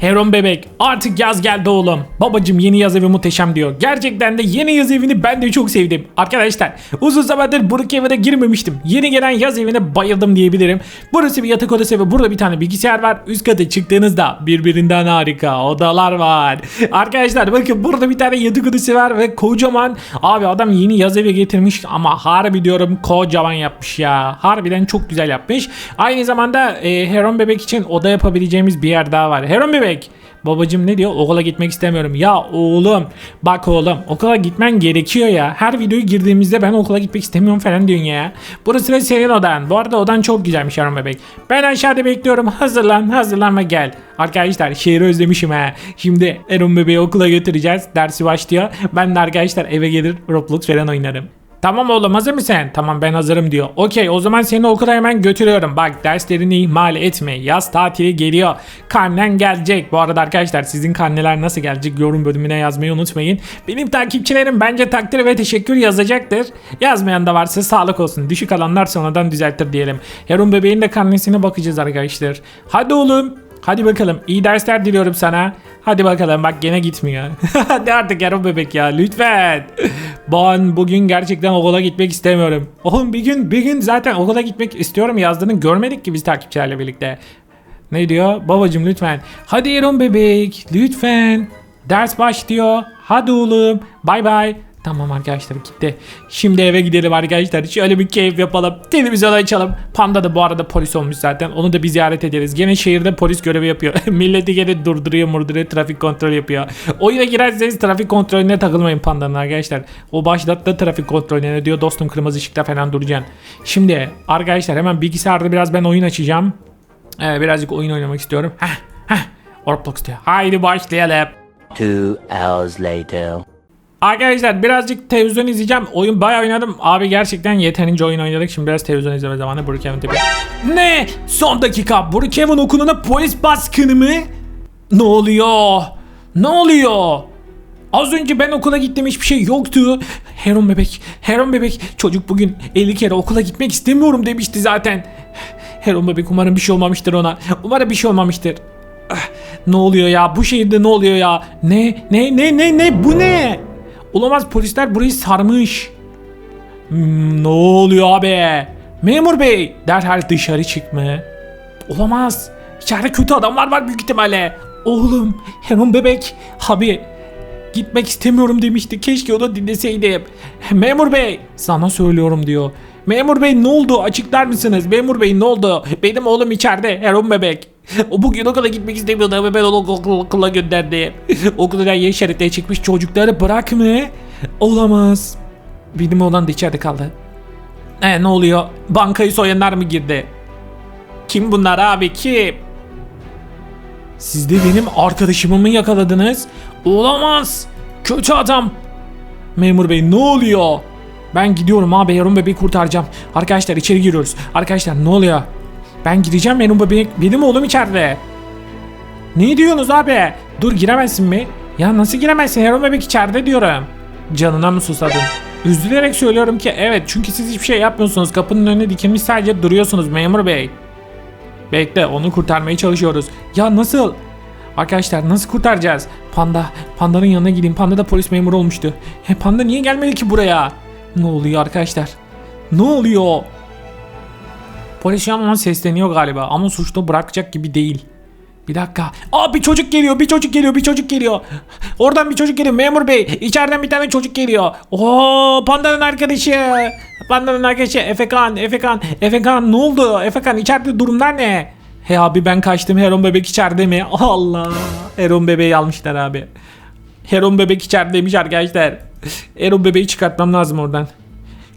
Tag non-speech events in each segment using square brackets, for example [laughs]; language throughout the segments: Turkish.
Heron bebek artık yaz geldi oğlum. Babacım yeni yaz evi muhteşem diyor. Gerçekten de yeni yaz evini ben de çok sevdim. Arkadaşlar uzun zamandır Brookhaven'a girmemiştim. Yeni gelen yaz evine bayıldım diyebilirim. Burası bir yatak odası ve burada bir tane bilgisayar var. Üst kata çıktığınızda birbirinden harika odalar var. Arkadaşlar bakın burada bir tane yatak odası var ve kocaman. Abi adam yeni yaz evi getirmiş ama harbi diyorum kocaman yapmış ya. Harbiden çok güzel yapmış. Aynı zamanda e, Heron bebek için oda yapabileceğimiz bir yer daha var. Heron bebek Babacım ne diyor? Okula gitmek istemiyorum. Ya oğlum bak oğlum okula gitmen gerekiyor ya. Her videoyu girdiğimizde ben okula gitmek istemiyorum falan diyorsun ya. Burası da senin odan. Bu arada odan çok güzelmiş Harun Bebek. Ben aşağıda bekliyorum. Hazırlan hazırlan ve gel. Arkadaşlar şehri özlemişim ha. Şimdi Erun Bebeği okula götüreceğiz. Dersi başlıyor. Ben de arkadaşlar eve gelir Roblox falan oynarım. Tamam oğlum hazır mısın? Tamam ben hazırım diyor. Okey o zaman seni okula hemen götürüyorum. Bak derslerini ihmal etme. Yaz tatili geliyor. Karnen gelecek. Bu arada arkadaşlar sizin karneler nasıl gelecek yorum bölümüne yazmayı unutmayın. Benim takipçilerim bence takdir ve teşekkür yazacaktır. Yazmayan da varsa sağlık olsun. Düşük alanlar sonradan düzeltir diyelim. Harun bebeğin de karnesine bakacağız arkadaşlar. Hadi oğlum. Hadi bakalım. İyi dersler diliyorum sana. Hadi bakalım bak gene gitmiyor. [laughs] Hadi artık yarım bebek ya lütfen. Ben bugün gerçekten okula gitmek istemiyorum. Oğlum bir gün bir gün zaten okula gitmek istiyorum yazdığını görmedik ki biz takipçilerle birlikte. Ne diyor? Babacım lütfen. Hadi yarım bebek lütfen. Ders başlıyor. Hadi oğlum. Bay bay. Tamam arkadaşlar gitti. Şimdi eve gidelim arkadaşlar. Şöyle bir keyif yapalım. Televizyon açalım. Panda da bu arada polis olmuş zaten. Onu da bir ziyaret ederiz. Gene şehirde polis görevi yapıyor. [laughs] Milleti gene durduruyor murduruyor. Trafik kontrol yapıyor. Oyuna girerseniz trafik kontrolüne takılmayın pandanın arkadaşlar. O başlattı trafik kontrolüne diyor. Dostum kırmızı ışıkta falan duracaksın. Şimdi arkadaşlar hemen bilgisayarda biraz ben oyun açacağım. Ee, birazcık oyun oynamak istiyorum. Heh, heh. Roblox diyor. Haydi başlayalım. Two hours later. Arkadaşlar birazcık televizyon izleyeceğim. Oyun bayağı oynadım. Abi gerçekten yeterince oyun oynadık. Şimdi biraz televizyon izleme zamanı. Brookhaven tipi. Ne? Son dakika. Brookhaven okuluna polis baskını mı? Ne oluyor? Ne oluyor? Az önce ben okula gittim hiçbir şey yoktu. Heron bebek, Heron bebek. Çocuk bugün 50 kere okula gitmek istemiyorum demişti zaten. Heron bebek umarım bir şey olmamıştır ona. Umarım bir şey olmamıştır. Ah, Ne oluyor ya? Bu şehirde ne oluyor ya? Ne? Ne? Ne? Ne? Ne? Bu ne? Olamaz polisler burayı sarmış. Hmm, ne oluyor abi? Memur bey derhal dışarı çıkma. Olamaz. İçeride kötü adamlar var büyük ihtimalle. Oğlum Heron bebek. Abi gitmek istemiyorum demişti. Keşke onu dinleseydim. Memur bey sana söylüyorum diyor. Memur bey ne oldu açıklar mısınız? Memur bey ne oldu? Benim oğlum içeride Heron bebek. [laughs] O bugün okula gitmek istemiyordu ama ben onu okula, okula gönderdim. [laughs] Okuldan yeni şeritte çıkmış çocukları bırakma. Olamaz. Benim oğlan da içeride kaldı. E ne oluyor? Bankayı soyanlar mı girdi? Kim bunlar abi kim? Siz de benim arkadaşımı mı yakaladınız? Olamaz. Kötü adam. Memur bey ne oluyor? Ben gidiyorum abi Harun bebeği kurtaracağım. Arkadaşlar içeri giriyoruz. Arkadaşlar ne oluyor? Ben gideceğim Harun bebek. Benim oğlum içeride. Ne diyorsunuz abi? Dur giremezsin mi? Ya nasıl giremezsin? Harun bebek içeride diyorum. Canına mı susadın? Üzülerek söylüyorum ki evet çünkü siz hiçbir şey yapmıyorsunuz. Kapının önüne dikilmiş sadece duruyorsunuz memur bey. Bekle onu kurtarmaya çalışıyoruz. Ya nasıl? Arkadaşlar nasıl kurtaracağız? Panda, pandanın yanına gideyim. Panda da polis memuru olmuştu. He, panda niye gelmedi ki buraya? Ne oluyor arkadaşlar? Ne oluyor? Polis şu an ona sesleniyor galiba ama suçlu bırakacak gibi değil. Bir dakika. Aa bir çocuk geliyor, bir çocuk geliyor, bir çocuk geliyor. Oradan bir çocuk geliyor. Memur bey, içeriden bir tane çocuk geliyor. Oo, pandanın arkadaşı. Pandanın arkadaşı Efekan, Efekan, Efekan ne oldu? Efekan içeride durumlar ne? He abi ben kaçtım. Heron bebek içeride mi? [laughs] Allah. Heron bebeği almışlar abi. Heron bebek içerideymiş arkadaşlar. Heron bebeği çıkartmam lazım oradan.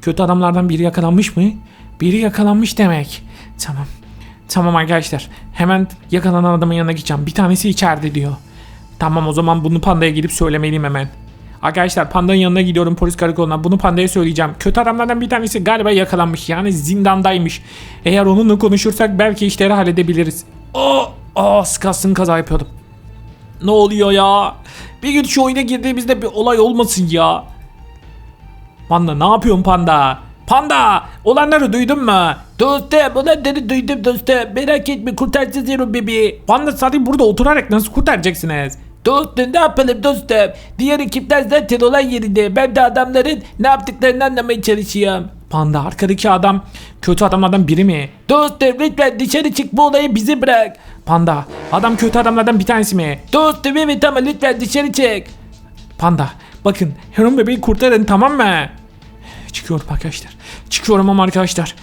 Kötü adamlardan biri yakalanmış mı? Biri yakalanmış demek. Tamam. Tamam arkadaşlar. Hemen yakalanan adamın yanına gideceğim. Bir tanesi içeride diyor. Tamam o zaman bunu pandaya gidip söylemeliyim hemen. Arkadaşlar pandanın yanına gidiyorum polis karakoluna. Bunu pandaya söyleyeceğim. Kötü adamlardan bir tanesi galiba yakalanmış. Yani zindandaymış. Eğer onunla konuşursak belki işleri halledebiliriz. Oh, oh sıkasın kaza yapıyordum. Ne oluyor ya? Bir gün şu oyuna girdiğimizde bir olay olmasın ya. Panda ne yapıyorsun panda? Panda olanları duydun mu? Dostum olanları duydum dostum. Merak etme kurtaracağız Erol bebeği. Panda sadece burada oturarak nasıl kurtaracaksınız? Dostum ne yapalım dostum? Diğer ekipler zaten olay yerinde. Ben de adamların ne yaptıklarını anlamaya çalışıyorum. Panda arkadaki adam kötü adamlardan biri mi? Dostum lütfen dışarı çık bu olayı bize bırak. Panda adam kötü adamlardan bir tanesi mi? Dostum evet ama lütfen dışarı çık. Panda bakın Heron bebeği kurtarın tamam mı? Çıkıyorum arkadaşlar. Çıkıyorum ama arkadaşlar.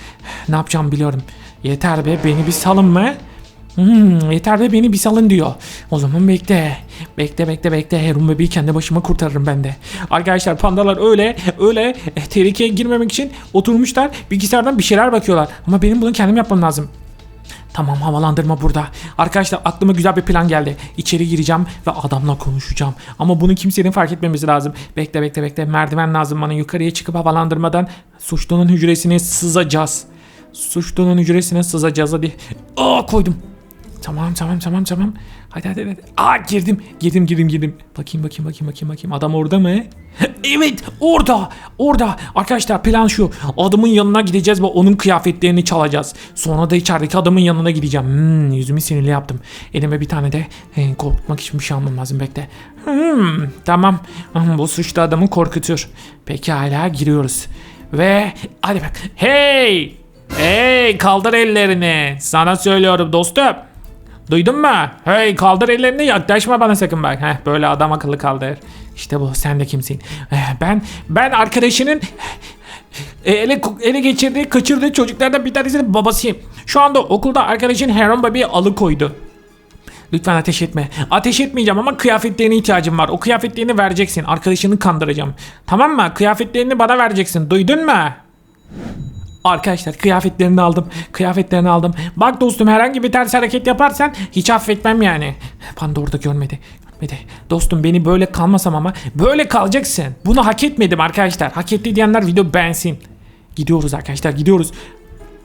Ne yapacağım biliyorum. Yeter be beni bir salın mı? Hmm, yeter be beni bir salın diyor. O zaman bekle. Bekle bekle bekle. Heron bebeği kendi başıma kurtarırım ben de. Arkadaşlar pandalar öyle öyle eh, tehlikeye girmemek için oturmuşlar. Bilgisayardan bir şeyler bakıyorlar. Ama benim bunu kendim yapmam lazım. Tamam havalandırma burada. Arkadaşlar aklıma güzel bir plan geldi. İçeri gireceğim ve adamla konuşacağım. Ama bunu kimsenin fark etmemesi lazım. Bekle bekle bekle. Merdiven lazım bana. Yukarıya çıkıp havalandırmadan suçlunun hücresine sızacağız. Suçlunun hücresine sızacağız hadi. Aa koydum. Tamam tamam tamam tamam. Hadi hadi hadi. Aa girdim. Girdim girdim girdim. Bakayım bakayım bakayım bakayım bakayım. Adam orada mı? [laughs] evet orada. Orada. Arkadaşlar plan şu. Adamın yanına gideceğiz ve onun kıyafetlerini çalacağız. Sonra da içerideki adamın yanına gideceğim. Hmm, yüzümü sinirli yaptım. Elime bir tane de he, korkutmak için bir şey almam lazım bekle. Hmm, tamam. Hmm, Bu suçlu adamı korkutur. Pekala giriyoruz. Ve hadi bak. Hey! Hey kaldır ellerini. Sana söylüyorum dostum. Duydun mu? Hey kaldır ellerini yaklaşma bana sakın bak. Heh, böyle adam akıllı kaldır. İşte bu sen de kimsin? Eh, Ben ben arkadaşının e, ele, ele geçirdiği kaçırdığı çocuklardan bir tanesinin babasıyım. Şu anda okulda arkadaşın Heron bebeği alıkoydu. Lütfen ateş etme. Ateş etmeyeceğim ama kıyafetlerine ihtiyacım var. O kıyafetlerini vereceksin. Arkadaşını kandıracağım. Tamam mı? Kıyafetlerini bana vereceksin. Duydun mu? Arkadaşlar kıyafetlerini aldım. Kıyafetlerini aldım. Bak dostum herhangi bir ters hareket yaparsan hiç affetmem yani. Panda orada görmedi. Görmedi. Dostum beni böyle kalmasam ama böyle kalacaksın. Bunu hak etmedim arkadaşlar. Hak etti diyenler video beğensin. Gidiyoruz arkadaşlar gidiyoruz.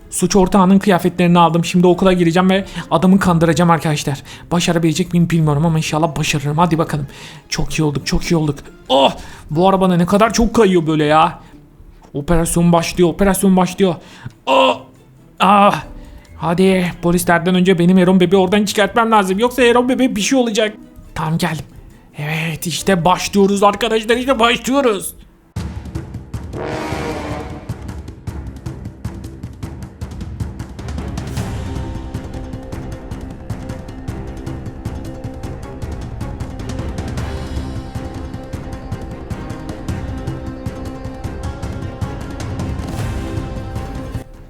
Suç ortağının kıyafetlerini aldım. Şimdi okula gireceğim ve adamı kandıracağım arkadaşlar. Başarabilecek miyim bilmiyorum ama inşallah başarırım. Hadi bakalım. Çok iyi olduk, çok iyi olduk. Oh! Bu araba ne kadar çok kayıyor böyle ya. Operasyon başlıyor, operasyon başlıyor. Oh! Ah! Hadi polislerden önce benim Eron bebeği oradan çıkartmam lazım. Yoksa Eron bebeğe bir şey olacak. Tamam geldim. Evet işte başlıyoruz arkadaşlar işte başlıyoruz.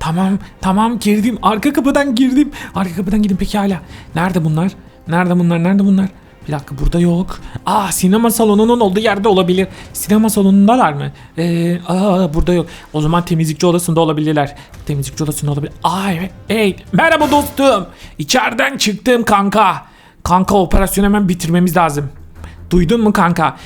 Tamam tamam girdim. Arka kapıdan girdim. Arka kapıdan girdim. Peki hala. Nerede bunlar? Nerede bunlar? Nerede bunlar? Bir dakika burada yok. Aa sinema salonunun olduğu yerde olabilir. Sinema salonundalar mı? Ee, aa burada yok. O zaman temizlikçi odasında olabilirler. Temizlikçi odasında olabilir. Aa evet. Hey merhaba dostum. İçeriden çıktım kanka. Kanka operasyonu hemen bitirmemiz lazım Duydun mu kanka?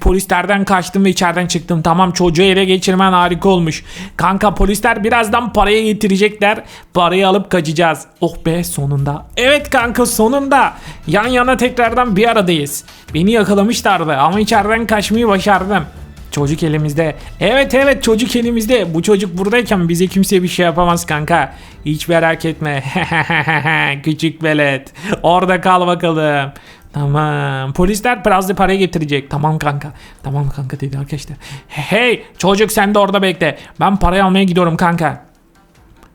Polislerden kaçtım ve içeriden çıktım. Tamam çocuğu ele geçirmen harika olmuş. Kanka polisler birazdan parayı getirecekler. Parayı alıp kaçacağız. Oh be sonunda. Evet kanka sonunda. Yan yana tekrardan bir aradayız. Beni yakalamışlardı ama içeriden kaçmayı başardım. Çocuk elimizde. Evet evet çocuk elimizde. Bu çocuk buradayken bize kimse bir şey yapamaz kanka. Hiç merak etme. [laughs] Küçük velet. Orada kal bakalım. Tamam. Polisler biraz da parayı getirecek. Tamam kanka. Tamam kanka dedi arkadaşlar. Hey çocuk sen de orada bekle. Ben parayı almaya gidiyorum kanka.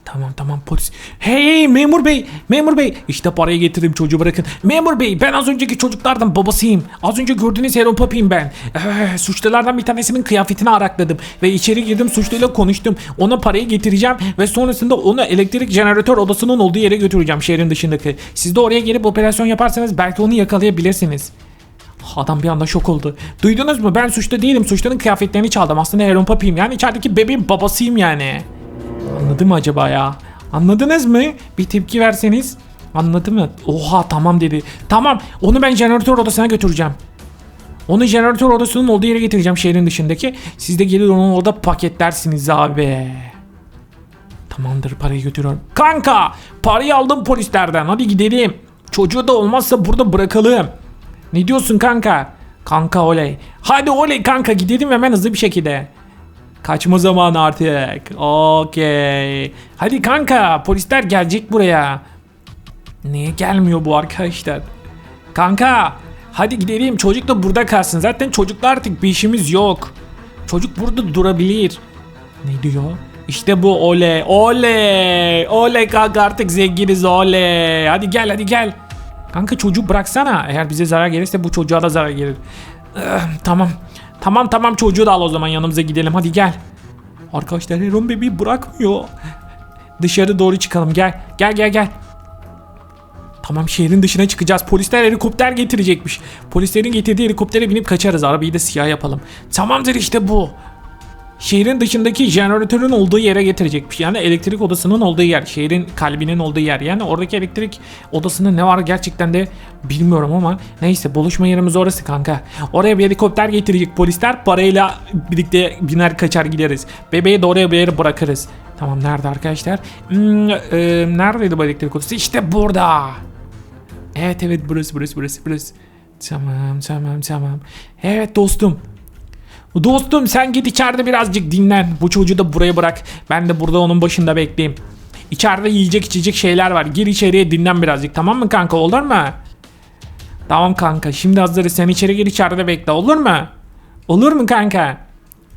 Tamam tamam polis. Hey memur bey memur bey işte parayı getirdim çocuğu bırakın. Memur bey ben az önceki çocuklardan babasıyım. Az önce gördüğünüz Heron Papi'yim ben. Ee, suçlulardan bir tanesinin kıyafetini arakladım. Ve içeri girdim suçluyla konuştum. Ona parayı getireceğim ve sonrasında onu elektrik jeneratör odasının olduğu yere götüreceğim şehrin dışındaki. Siz de oraya gelip operasyon yaparsanız belki onu yakalayabilirsiniz. Adam bir anda şok oldu. Duydunuz mu? Ben suçlu değilim. Suçlunun kıyafetlerini çaldım. Aslında Heron Papi'yim. Yani içerideki bebeğin babasıyım yani. Anladı mı acaba ya? Anladınız mı? Bir tepki verseniz. Anladı mı? Oha tamam dedi. Tamam onu ben jeneratör odasına götüreceğim. Onu jeneratör odasının olduğu yere getireceğim şehrin dışındaki. Siz de gelir onu orada paketlersiniz abi. Tamamdır parayı götürüyorum. Kanka parayı aldım polislerden hadi gidelim. Çocuğu da olmazsa burada bırakalım. Ne diyorsun kanka? Kanka oley. Hadi oley kanka gidelim hemen hızlı bir şekilde. Kaçma zamanı artık. Okey. Hadi kanka polisler gelecek buraya. Niye gelmiyor bu arkadaşlar? Kanka hadi gidelim çocuk da burada kalsın. Zaten çocukla artık bir işimiz yok. Çocuk burada durabilir. Ne diyor? İşte bu oley oley oley kanka artık zenginiz oley. Hadi gel hadi gel. Kanka çocuğu bıraksana. Eğer bize zarar gelirse bu çocuğa da zarar gelir. Eh, tamam. Tamam tamam çocuğu da al o zaman yanımıza gidelim hadi gel. Arkadaşlar Heron bebeği bırakmıyor. Dışarı doğru çıkalım gel. Gel gel gel. Tamam şehrin dışına çıkacağız. Polisler helikopter getirecekmiş. Polislerin getirdiği helikoptere binip kaçarız. Arabayı da siyah yapalım. Tamamdır işte bu. Şehrin dışındaki jeneratörün olduğu yere getirecekmiş. Yani elektrik odasının olduğu yer. Şehrin kalbinin olduğu yer. Yani oradaki elektrik odasında ne var gerçekten de bilmiyorum ama neyse buluşma yerimiz orası kanka. Oraya bir helikopter getirecek polisler. Parayla birlikte biner kaçar gideriz. Bebeği de oraya bir yere bırakırız. Tamam nerede arkadaşlar? Hmm, e, neredeydi bu elektrik odası? İşte burada. Evet evet burası burası burası burası. Tamam tamam tamam. Evet dostum. Dostum sen git içeride birazcık dinlen. Bu çocuğu da buraya bırak. Ben de burada onun başında bekleyeyim. İçeride yiyecek içecek şeyler var. Gir içeriye dinlen birazcık tamam mı kanka olur mu? Tamam kanka şimdi hazırız sen içeri gir içeride bekle olur mu? Olur mu kanka?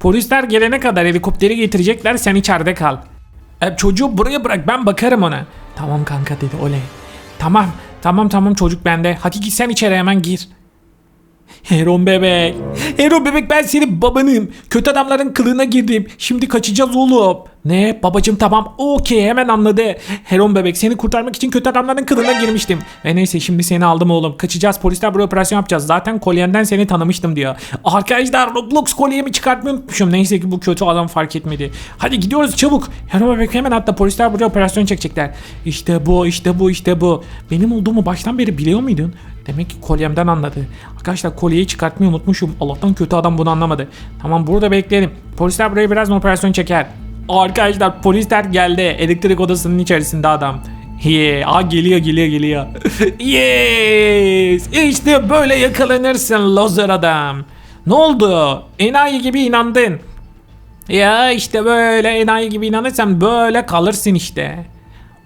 Polisler gelene kadar helikopteri getirecekler sen içeride kal. E, çocuğu buraya bırak ben bakarım ona. Tamam kanka dedi oley. Tamam tamam tamam çocuk bende. Hadi git sen içeri hemen gir. Heron bebek. Heron bebek ben senin babanım. Kötü adamların kılığına girdim. Şimdi kaçacağız oğlum. Ne babacım tamam okey hemen anladı. Heron bebek seni kurtarmak için kötü adamların kılığına girmiştim. Ve neyse şimdi seni aldım oğlum. Kaçacağız polisler buraya operasyon yapacağız. Zaten kolyenden seni tanımıştım diyor. Arkadaşlar Roblox kolyemi çıkartmayı unutmuşum. Neyse ki bu kötü adam fark etmedi. Hadi gidiyoruz çabuk. Heron bebek hemen hatta polisler buraya operasyon çekecekler. İşte bu işte bu işte bu. Benim olduğumu baştan beri biliyor muydun? Demek ki kolyemden anladı. Arkadaşlar kolyeyi çıkartmayı unutmuşum. Allah'tan kötü adam bunu anlamadı. Tamam burada bekleyelim. Polisler buraya birazdan operasyon çeker. Arkadaşlar polisler geldi. Elektrik odasının içerisinde adam. Yeah. Aa geliyor geliyor geliyor. [laughs] yes. İşte böyle yakalanırsın loser adam. Ne oldu? Enayi gibi inandın. Ya işte böyle enayi gibi inanırsan böyle kalırsın işte.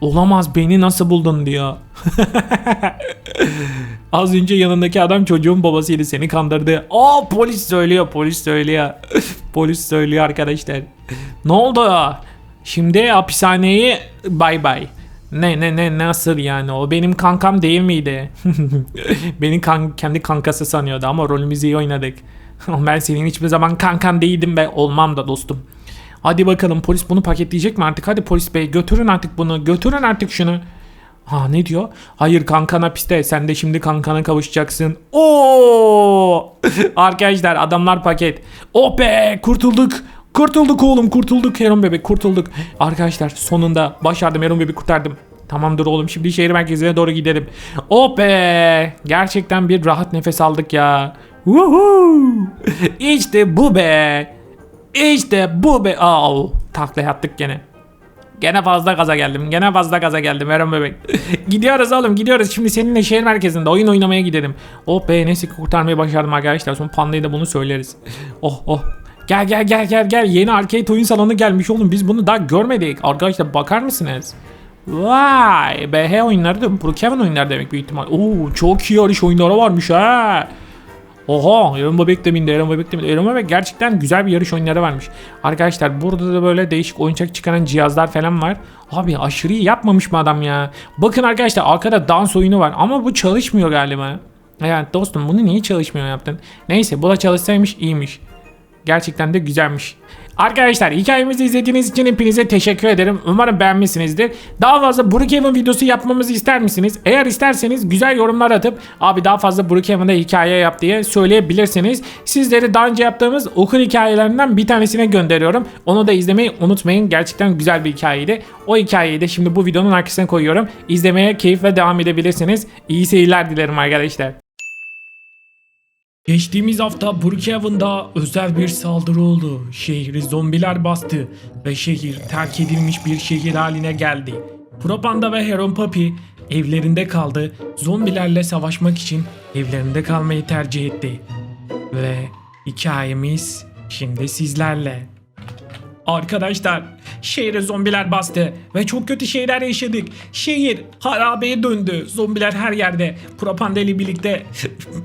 Olamaz beni nasıl buldun diyor. [laughs] Az önce yanındaki adam çocuğun babasıydı seni kandırdı. Aa polis söylüyor polis söylüyor. [laughs] polis söylüyor arkadaşlar. Ne oldu? Şimdi hapishaneyi bay bay. Ne ne ne nasıl yani o benim kankam değil miydi? [laughs] Beni kan, kendi kankası sanıyordu ama rolümüzü iyi oynadık. ben senin hiçbir zaman kankan değildim be olmam da dostum. Hadi bakalım polis bunu paketleyecek mi artık? Hadi polis bey götürün artık bunu. Götürün artık şunu. Ha ne diyor? Hayır kankana piste. Sen de şimdi kankana kavuşacaksın. Oo! [laughs] Arkadaşlar adamlar paket. Oh be kurtulduk. Kurtulduk oğlum kurtulduk Heron bebek kurtulduk. Arkadaşlar sonunda başardım Heron bebek kurtardım. Tamamdır oğlum şimdi şehir merkezine doğru gidelim. Oh be! Gerçekten bir rahat nefes aldık ya. Woohoo! İşte bu be. İşte bu be. Aa, takla attık gene. Gene fazla gaza geldim. Gene fazla gaza geldim Eren bebek. [laughs] gidiyoruz oğlum gidiyoruz. Şimdi seninle şehir merkezinde oyun oynamaya gidelim. Oh be neyse ki kurtarmayı başardım arkadaşlar. Son pandayı da bunu söyleriz. [laughs] Oh oh. Gel gel gel gel gel. Yeni arcade oyun salonu gelmiş oğlum. Biz bunu daha görmedik. Arkadaşlar bakar mısınız? Vay BH oyunları da Brookhaven oyunları demek büyük ihtimal. Oo çok iyi yarış oyunları varmış ha. Oha Eren Bebek de bindi Eren Bebek de bindi. Eren Bebek gerçekten güzel bir yarış oyunları varmış. Arkadaşlar burada da böyle değişik oyuncak çıkaran cihazlar falan var. Abi aşırı iyi yapmamış mı adam ya? Bakın arkadaşlar arkada dans oyunu var ama bu çalışmıyor galiba. Evet dostum bunu niye çalışmıyor yaptın? Neyse bu da çalışsaymış iyiymiş. Gerçekten de güzelmiş. Arkadaşlar hikayemizi izlediğiniz için hepinize teşekkür ederim. Umarım beğenmişsinizdir. Daha fazla Brookhaven videosu yapmamızı ister misiniz? Eğer isterseniz güzel yorumlar atıp abi daha fazla Brookhaven'da hikaye yap diye söyleyebilirsiniz. Sizleri daha önce yaptığımız okul hikayelerinden bir tanesine gönderiyorum. Onu da izlemeyi unutmayın. Gerçekten güzel bir hikayeydi. O hikayeyi de şimdi bu videonun arkasına koyuyorum. İzlemeye keyifle devam edebilirsiniz. İyi seyirler dilerim arkadaşlar. Geçtiğimiz hafta Brookhaven'da özel bir saldırı oldu. Şehri zombiler bastı ve şehir terk edilmiş bir şehir haline geldi. Propanda ve Heron Papi evlerinde kaldı. Zombilerle savaşmak için evlerinde kalmayı tercih etti. Ve hikayemiz şimdi sizlerle. Arkadaşlar şehre zombiler bastı ve çok kötü şeyler yaşadık. Şehir harabeye döndü. Zombiler her yerde. Propanda ile birlikte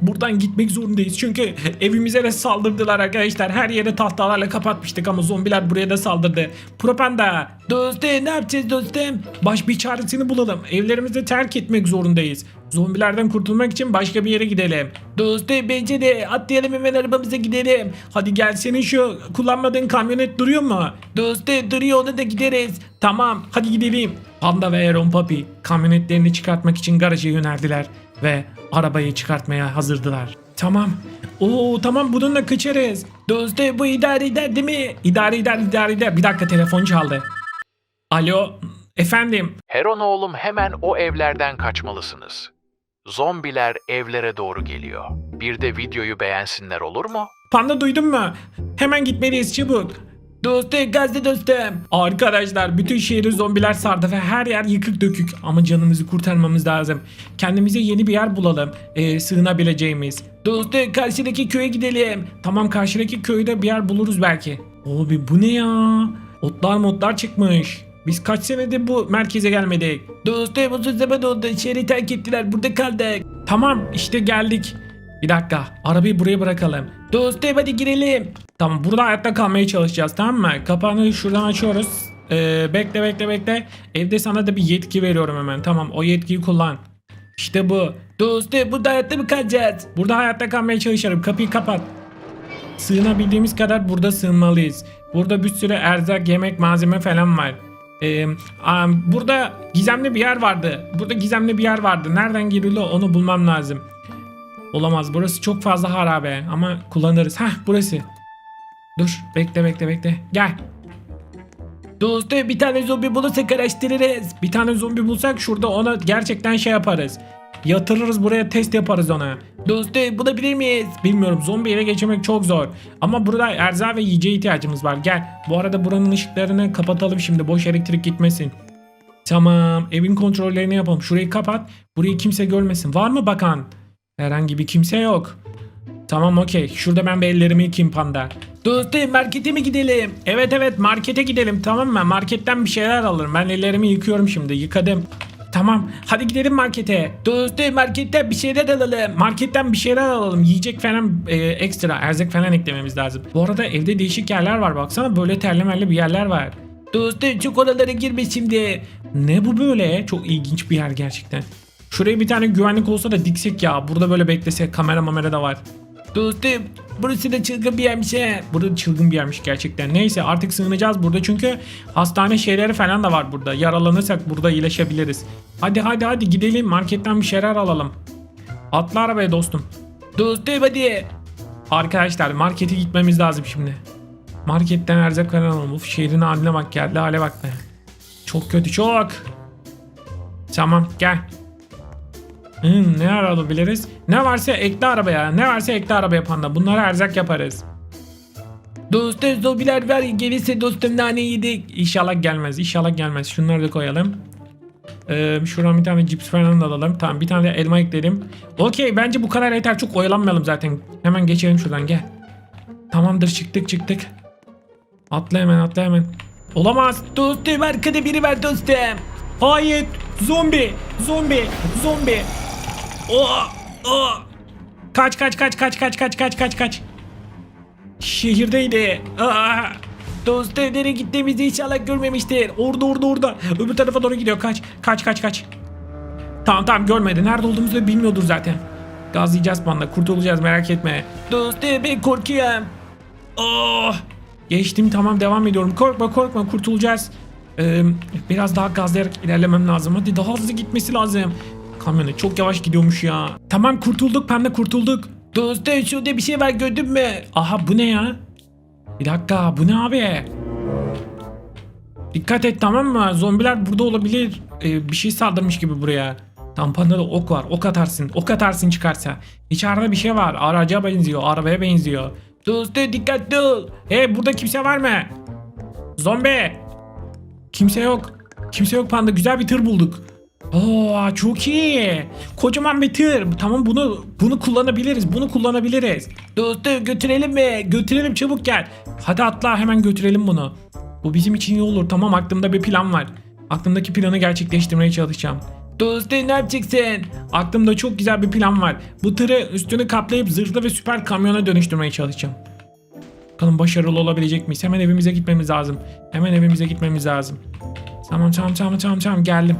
buradan gitmek zorundayız. Çünkü evimize de saldırdılar arkadaşlar. Her yere tahtalarla kapatmıştık ama zombiler buraya da saldırdı. Propanda Dostum ne yapacağız dostum? baş bir çaresini bulalım. Evlerimizi terk etmek zorundayız. Zombilerden kurtulmak için başka bir yere gidelim. Dostum bence de atlayalım hemen arabamıza gidelim. Hadi gel senin şu kullanmadığın kamyonet duruyor mu? Dostum duruyor ona da gideriz. Tamam hadi gidelim. Panda ve Aaron Papi kamyonetlerini çıkartmak için garaja yöneldiler ve arabayı çıkartmaya hazırdılar. Tamam. Oo tamam bununla kaçarız. Dostum bu idare eder değil mi? İdare eder idare eder. Bir dakika telefon çaldı. Alo efendim. Heron oğlum hemen o evlerden kaçmalısınız. Zombiler evlere doğru geliyor. Bir de videoyu beğensinler olur mu? Panda duydun mu? Hemen gitmeliyiz çabuk. Dostum gazlı dostum. Arkadaşlar bütün şehri zombiler sardı ve her yer yıkık dökük ama canımızı kurtarmamız lazım. Kendimize yeni bir yer bulalım ee, sığınabileceğimiz. Dostum karşıdaki köye gidelim. Tamam karşıdaki köyde bir yer buluruz belki. Abi bu ne ya? Otlar modlar çıkmış. Biz kaç senedir bu merkeze gelmedik. Dostum uzun zaman oldu. Şehri terk ettiler. Burada kaldık. Tamam işte geldik. Bir dakika arabayı buraya bırakalım. Dostum hadi girelim. Tamam burada hayatta kalmaya çalışacağız tamam mı? Kapağını şuradan açıyoruz. Ee, bekle bekle bekle. Evde sana da bir yetki veriyorum hemen. Tamam o yetkiyi kullan. İşte bu. Dostum burada hayatta mı kalacağız? Burada hayatta kalmaya çalışırım. Kapıyı kapat. Sığınabildiğimiz kadar burada sığınmalıyız. Burada bir sürü erzak, yemek, malzeme falan var. Ee, burada gizemli bir yer vardı. Burada gizemli bir yer vardı. Nereden giriliyor onu bulmam lazım. Olamaz. Burası çok fazla harabe ama kullanırız. Hah burası. Dur bekle bekle bekle. Gel. Dostum bir tane zombi bulursak araştırırız. Bir tane zombi bulsak şurada ona gerçekten şey yaparız. Yatırırız buraya test yaparız ona. Dostum bulabilir miyiz? Bilmiyorum zombi ele geçirmek çok zor. Ama burada erzak ve yiyeceğe ihtiyacımız var. Gel. Bu arada buranın ışıklarını kapatalım şimdi. Boş elektrik gitmesin. Tamam. Evin kontrollerini yapalım. Şurayı kapat. Burayı kimse görmesin. Var mı bakan? Herhangi bir kimse yok. Tamam okey. Şurada ben bir ellerimi yıkayayım panda. Dostum markete mi gidelim? Evet evet markete gidelim tamam mı? Marketten bir şeyler alırım. Ben ellerimi yıkıyorum şimdi. Yıkadım. Tamam. Hadi gidelim markete. Dostum marketten bir şeyler alalım. Marketten bir şeyler alalım. Yiyecek falan e, ekstra erzak falan eklememiz lazım. Bu arada evde değişik yerler var. Baksana böyle terlemelli bir yerler var. Dostum çok oralara girme şimdi. Ne bu böyle? Çok ilginç bir yer gerçekten. Şuraya bir tane güvenlik olsa da diksek ya. Burada böyle beklesek. Kamera mamera da var. Dostum burası da çılgın bir yermiş he. Burada çılgın bir yermiş gerçekten. Neyse artık sığınacağız burada çünkü hastane şeyleri falan da var burada. Yaralanırsak burada iyileşebiliriz. Hadi hadi hadi gidelim marketten bir şeyler alalım. Atla arabaya dostum. Dostum hadi. Arkadaşlar markete gitmemiz lazım şimdi. Marketten erzak alalım. Uf şehrin haline bak geldi hale bak be. Çok kötü çok. Tamam gel. Hmm, ne alabiliriz? Ne varsa ekle arabaya. Ne varsa ekle arabaya panda. Bunları erzak yaparız. Dostum zombiler var gelirse dostum nane yedik. İnşallah gelmez. İnşallah gelmez. Şunları da koyalım. Ee, şuradan bir tane cips falan da alalım. Tamam bir tane elma ekledim. Okey bence bu kadar yeter. Çok oyalanmayalım zaten. Hemen geçelim şuradan gel. Tamamdır çıktık çıktık. Atla hemen atla hemen. Olamaz. Dostum arkada biri var dostum. Hayır. Zombi. Zombi. Zombi. Oh, oh. Kaç kaç kaç kaç kaç kaç kaç kaç kaç. Şehirdeydi. Ah. Dostum nereye gittiğimizi inşallah görmemiştir. Orada orada orada. Öbür tarafa doğru gidiyor. Kaç. Kaç kaç kaç. Tamam tamam görmedi. Nerede olduğumuzu bilmiyordur zaten. Gazlayacağız panda. Kurtulacağız merak etme. Dostum ben korkuyorum. Oh. Geçtim tamam devam ediyorum. Korkma korkma kurtulacağız. Ee, biraz daha gazlayarak ilerlemem lazım. Hadi daha hızlı gitmesi lazım. Kamyonet çok yavaş gidiyormuş ya. Tamam kurtulduk pembe kurtulduk. Dostum şurada bir şey var gördün mü? Aha bu ne ya? Bir dakika bu ne abi? Dikkat et tamam mı? Zombiler burada olabilir. Ee, bir şey saldırmış gibi buraya. Tampanda da ok var. Ok atarsın. Ok atarsın çıkarsa. İçeride bir şey var. Araca benziyor. Arabaya benziyor. Dostum dikkatli ol. Hey burada kimse var mı? Zombi. Kimse yok. Kimse yok panda. Güzel bir tır bulduk. Oo çok iyi. Kocaman bir tır. Tamam bunu bunu kullanabiliriz. Bunu kullanabiliriz. Dostum götürelim mi? Götürelim çabuk gel. Hadi atla hemen götürelim bunu. Bu bizim için iyi olur. Tamam aklımda bir plan var. Aklımdaki planı gerçekleştirmeye çalışacağım. Dostum ne yapacaksın? Aklımda çok güzel bir plan var. Bu tırı üstünü kaplayıp zırhlı ve süper kamyona dönüştürmeye çalışacağım. Bakalım başarılı olabilecek miyiz? Hemen evimize gitmemiz lazım. Hemen evimize gitmemiz lazım. Tamam tamam tamam tamam tamam geldim.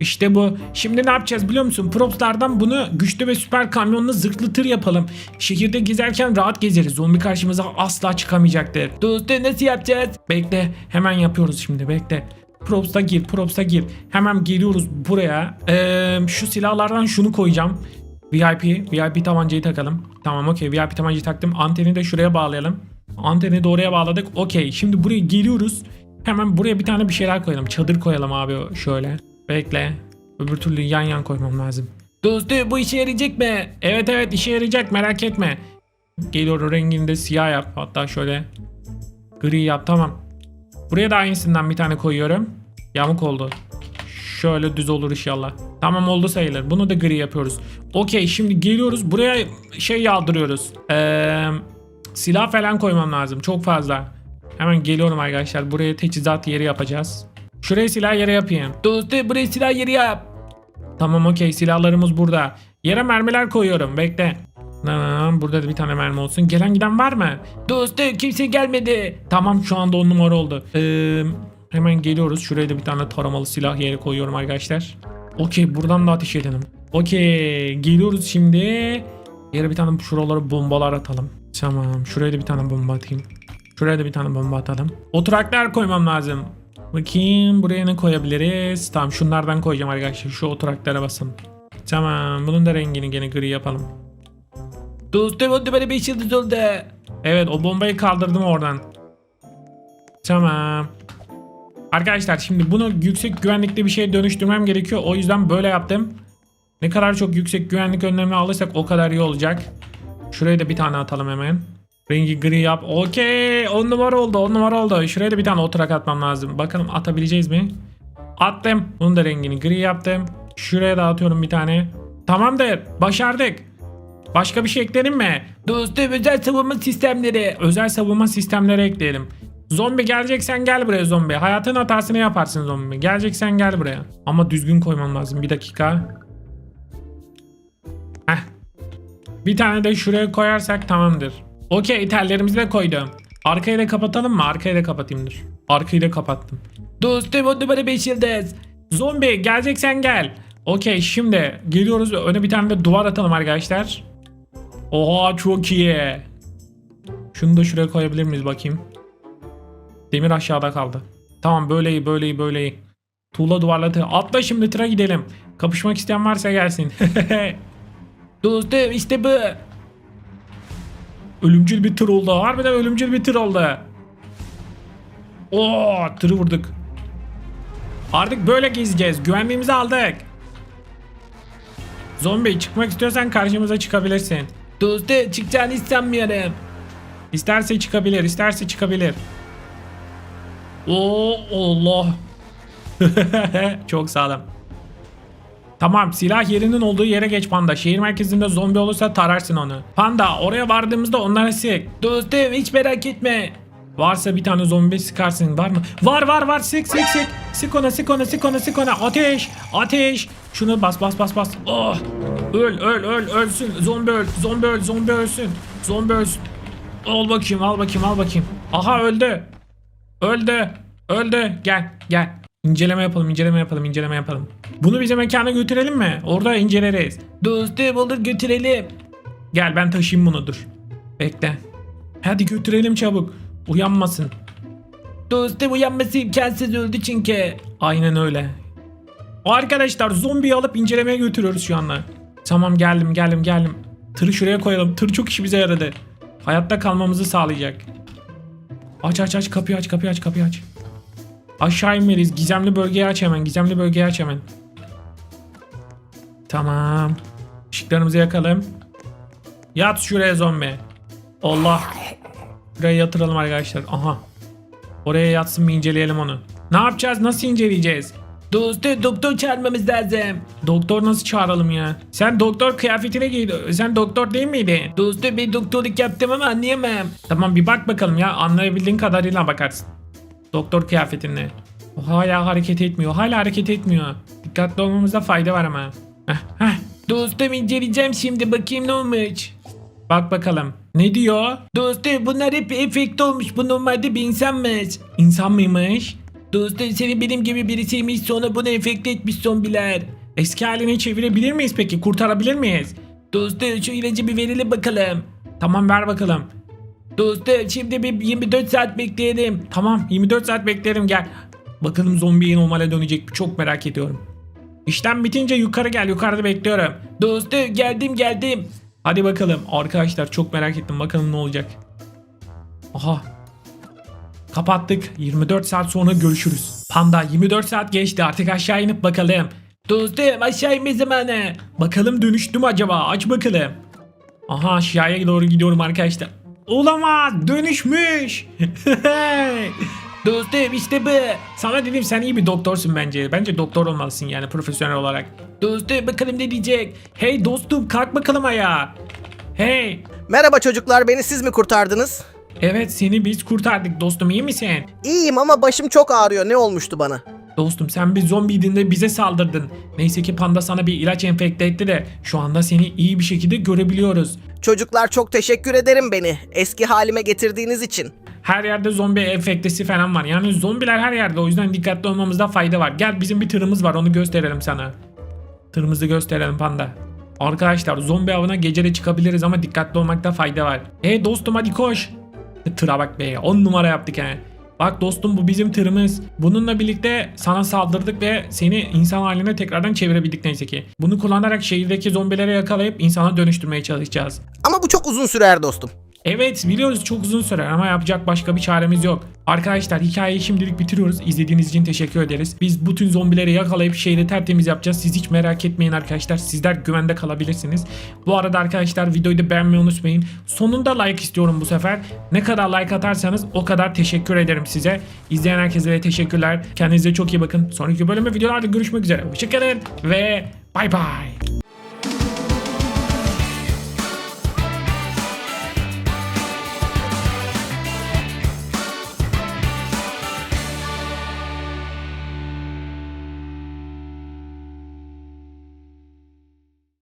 İşte bu. Şimdi ne yapacağız biliyor musun? Propslardan bunu güçlü ve süper kamyonlu zırhlı tır yapalım. Şehirde gezerken rahat gezeriz. Zombi karşımıza asla çıkamayacaktır. Dostum nasıl yapacağız? Bekle. Hemen yapıyoruz şimdi. Bekle. Props'a gir. Props'a gir. Hemen geliyoruz buraya. Ee, şu silahlardan şunu koyacağım. VIP. VIP tabancayı takalım. Tamam okey. VIP tabancayı taktım. Anteni de şuraya bağlayalım. Anteni de oraya bağladık. Okey. Şimdi buraya geliyoruz. Hemen buraya bir tane bir şeyler koyalım. Çadır koyalım abi şöyle. Bekle. Öbür türlü yan yan koymam lazım. Dostum bu işe yarayacak mı? Evet evet işe yarayacak merak etme. Geliyor rengini de siyah yap. Hatta şöyle gri yap tamam. Buraya da aynısından bir tane koyuyorum. Yamuk oldu. Şöyle düz olur inşallah. Tamam oldu sayılır. Bunu da gri yapıyoruz. Okey şimdi geliyoruz. Buraya şey yağdırıyoruz. Ee, silah falan koymam lazım. Çok fazla. Hemen geliyorum arkadaşlar. Buraya teçhizat yeri yapacağız. Şuraya silah yeri yapayım. Dostum buraya silah yeri yap. Tamam okey silahlarımız burada. Yere mermiler koyuyorum bekle. Tamam burada da bir tane mermi olsun. Gelen giden var mı? Dostum kimse gelmedi. Tamam şu anda on numara oldu. Ee, hemen geliyoruz. Şuraya da bir tane taramalı silah yeri koyuyorum arkadaşlar. Okey buradan da ateş edelim. Okey geliyoruz şimdi. Yere bir tane şuralara bombalar atalım. Tamam şuraya da bir tane bomba atayım. Şuraya da bir tane bomba atalım. Oturaklar koymam lazım. Bakayım buraya ne koyabiliriz? Tamam şunlardan koyacağım arkadaşlar. Şu oturaklara basın. Tamam bunun da rengini gene gri yapalım. Dostum on numara 5 yıldız oldu. Evet o bombayı kaldırdım oradan. Tamam. Arkadaşlar şimdi bunu yüksek güvenlikli bir şeye dönüştürmem gerekiyor. O yüzden böyle yaptım. Ne kadar çok yüksek güvenlik önlemini alırsak o kadar iyi olacak. Şuraya da bir tane atalım hemen. Rengi gri yap. Okey. 10 numara oldu. 10 numara oldu. Şuraya da bir tane oturak atmam lazım. Bakalım atabileceğiz mi? Attım. Bunun da rengini gri yaptım. Şuraya da atıyorum bir tane. Tamamdır. Başardık. Başka bir şey ekledim mi? Dostum özel savunma sistemleri. özel savunma sistemleri ekleyelim. Zombi geleceksen gel buraya zombi. Hayatın hatasını yaparsın zombi. Geleceksen gel buraya. Ama düzgün koymam lazım. Bir dakika. Heh. Bir tane de şuraya koyarsak tamamdır. Okey tellerimizi de koydum. Arkayı da kapatalım mı? Arkayı da kapatayım dur. Arkayı da kapattım. Dostum on numara 5 yıldız. Zombi geleceksen gel. Okey şimdi geliyoruz. Öne bir tane de duvar atalım arkadaşlar. Oha çok iyi. Şunu da şuraya koyabilir miyiz bakayım. Demir aşağıda kaldı. Tamam böyle iyi böyle iyi böyle iyi. Tuğla duvarladı. Atla şimdi tıra gidelim. Kapışmak isteyen varsa gelsin. [laughs] Dostum işte bu. Ölümcül bir tır oldu. Harbiden ölümcül bir tır oldu. Oo tırı vurduk. Artık böyle gezeceğiz. Güvenliğimizi aldık. Zombi çıkmak istiyorsan karşımıza çıkabilirsin. Dostum çıkacağını hiç sanmıyorum. İsterse çıkabilir, isterse çıkabilir. Oo Allah. [laughs] Çok sağlam. Tamam silah yerinin olduğu yere geç panda. Şehir merkezinde zombi olursa tararsın onu. Panda oraya vardığımızda onlara sık. Dostum hiç merak etme. Varsa bir tane zombi sıkarsın var mı? Var var var sık sık sık. Sık ona sık ona sık ona sık ona. Ateş ateş. Şunu bas bas bas bas. Oh. Öl öl öl ölsün. Zombi öl. Zombi öl. Zombi ölsün. Zombi ölsün. Al bakayım al bakayım al bakayım. Aha öldü. Öldü. Öldü. Gel gel. İnceleme yapalım inceleme yapalım inceleme yapalım. Bunu bize mekana götürelim mi? Orada inceleriz. Dostum olur götürelim. Gel ben taşıyayım bunu dur. Bekle. Hadi götürelim çabuk. Uyanmasın. Dostum uyanması imkansız öldü çünkü. Aynen öyle. Arkadaşlar zombiyi alıp incelemeye götürüyoruz şu anda. Tamam geldim geldim geldim. Tırı şuraya koyalım. Tır çok işi bize yaradı. Hayatta kalmamızı sağlayacak. Aç aç aç kapıyı aç kapıyı aç kapıyı aç. Aşağı inmeliyiz. Gizemli bölgeyi aç hemen. Gizemli bölgeyi aç hemen. Tamam. Işıklarımızı yakalım. Yat şuraya zombi. Allah. Şuraya yatıralım arkadaşlar. Aha. Oraya yatsın bir inceleyelim onu. Ne yapacağız? Nasıl inceleyeceğiz? Dostum doktor çağırmamız lazım. Doktor nasıl çağıralım ya? Sen doktor kıyafetine giy. Sen doktor değil miydin? Dostum ben doktorluk yaptım ama anlayamam. Tamam bir bak bakalım ya. Anlayabildiğin kadarıyla bakarsın. Doktor kıyafetinde. O hala hareket etmiyor. Hala hareket etmiyor. Dikkatli olmamızda fayda var ama. Heh, heh. Dostum inceleyeceğim şimdi bakayım ne olmuş. Bak bakalım. Ne diyor? Dostum bunlar hep efekt olmuş. Bu normalde bir insanmış. İnsan mıymış? Dostum senin benim gibi birisiymiş sonra bunu efekt etmiş zombiler. Eski haline çevirebilir miyiz peki? Kurtarabilir miyiz? Dostum şu ilacı bir verelim bakalım. Tamam ver bakalım. Dostum şimdi bir 24 saat bekleyelim. Tamam 24 saat beklerim gel. Bakalım zombiye normale dönecek mi? Çok merak ediyorum. İşlem bitince yukarı gel. Yukarıda bekliyorum. Dostum geldim geldim. Hadi bakalım. Arkadaşlar çok merak ettim. Bakalım ne olacak. Aha. Kapattık. 24 saat sonra görüşürüz. Panda 24 saat geçti. Artık aşağı inip bakalım. Dostum aşağı inme zamanı. Bakalım dönüştü mü acaba? Aç bakalım. Aha aşağıya doğru gidiyorum arkadaşlar. Olamaz. Dönüşmüş. [laughs] Dostum işte bu. Sana dedim sen iyi bir doktorsun bence. Bence doktor olmalısın yani profesyonel olarak. Dostum bakalım ne diyecek. Hey dostum kalk bakalım ayağa. Hey. Merhaba çocuklar, beni siz mi kurtardınız? Evet seni biz kurtardık dostum iyi misin? İyiyim ama başım çok ağrıyor. Ne olmuştu bana? Dostum sen bir zombiydin de bize saldırdın. Neyse ki panda sana bir ilaç enfekte etti de şu anda seni iyi bir şekilde görebiliyoruz. Çocuklar çok teşekkür ederim beni. Eski halime getirdiğiniz için. Her yerde zombi enfektesi falan var. Yani zombiler her yerde o yüzden dikkatli olmamızda fayda var. Gel bizim bir tırımız var onu gösterelim sana. Tırımızı gösterelim panda. Arkadaşlar zombi avına gece de çıkabiliriz ama dikkatli olmakta fayda var. E dostum hadi koş. Tıra bak be 10 numara yaptık he. Bak dostum bu bizim tırımız. Bununla birlikte sana saldırdık ve seni insan haline tekrardan çevirebildik neyse ki. Bunu kullanarak şehirdeki zombileri yakalayıp insana dönüştürmeye çalışacağız. Ama bu çok uzun sürer dostum. Evet biliyoruz çok uzun sürer ama yapacak başka bir çaremiz yok. Arkadaşlar hikayeyi şimdilik bitiriyoruz. İzlediğiniz için teşekkür ederiz. Biz bütün zombileri yakalayıp şehri tertemiz yapacağız. Siz hiç merak etmeyin arkadaşlar. Sizler güvende kalabilirsiniz. Bu arada arkadaşlar videoyu da beğenmeyi unutmayın. Sonunda like istiyorum bu sefer. Ne kadar like atarsanız o kadar teşekkür ederim size. İzleyen herkese teşekkürler. Kendinize çok iyi bakın. Sonraki bölümde videolarda görüşmek üzere. Hoşçakalın ve bay bay.